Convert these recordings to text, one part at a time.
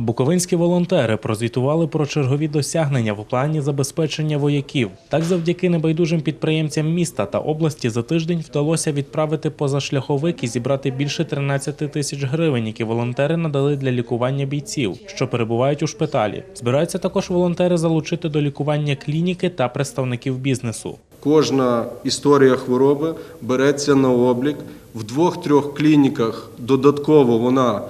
Буковинські волонтери прозвітували про чергові досягнення в плані забезпечення вояків. Так, завдяки небайдужим підприємцям міста та області за тиждень вдалося відправити позашляховик і зібрати більше 13 тисяч гривень, які волонтери надали для лікування бійців, що перебувають у шпиталі. Збираються також волонтери залучити до лікування клініки та представників бізнесу. Кожна історія хвороби береться на облік. В двох-трьох клініках додатково вона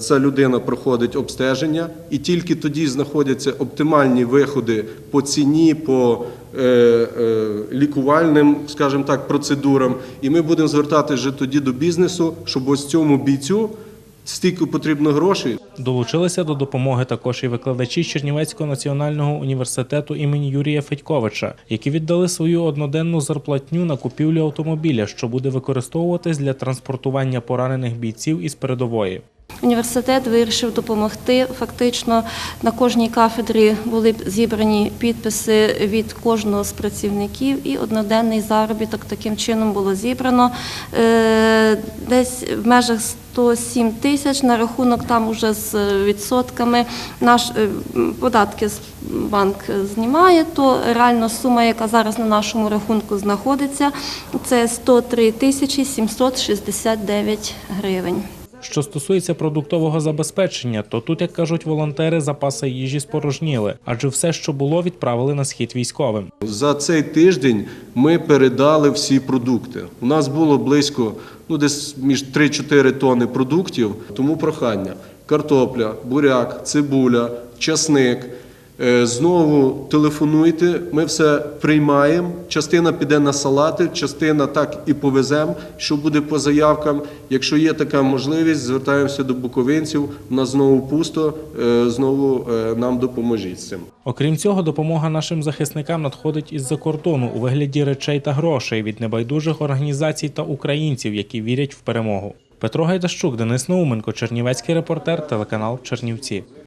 ця людина проходить обстеження, і тільки тоді знаходяться оптимальні виходи по ціні, по е, е, лікувальним, скажімо так, процедурам. І ми будемо звертатися вже тоді до бізнесу, щоб ось цьому бійцю стільки потрібно грошей, Долучилися до допомоги також і викладачі Чернівецького національного університету імені Юрія Федьковича, які віддали свою одноденну зарплатню на купівлю автомобіля, що буде використовуватись для транспортування поранених бійців із передової. Університет вирішив допомогти. Фактично на кожній кафедрі були зібрані підписи від кожного з працівників, і одноденний заробіток таким чином було зібрано. Е, Десь в межах 107 тисяч на рахунок там уже з відсотками наш е, податки банк знімає, то реально сума, яка зараз на нашому рахунку знаходиться, це 103 тисячі 769 гривень. Що стосується продуктового забезпечення, то тут, як кажуть волонтери, запаси їжі спорожніли, адже все, що було, відправили на схід військовим. За цей тиждень ми передали всі продукти. У нас було близько ну, десь між 3-4 тонни продуктів, тому прохання: картопля, буряк, цибуля, часник. Е, Знову телефонуйте, ми все приймаємо. Частина піде на салати, частина так і повеземо, що буде по заявкам. Якщо є така можливість, звертаємося до буковинців. У нас знову пусто, е, знову е, нам допоможіть з цим. Окрім цього, допомога нашим захисникам надходить із-за кордону у вигляді речей та грошей від небайдужих організацій та українців, які вірять в перемогу. Петро Гайдащук, Денис Науменко, Чернівецький репортер, телеканал Чернівці.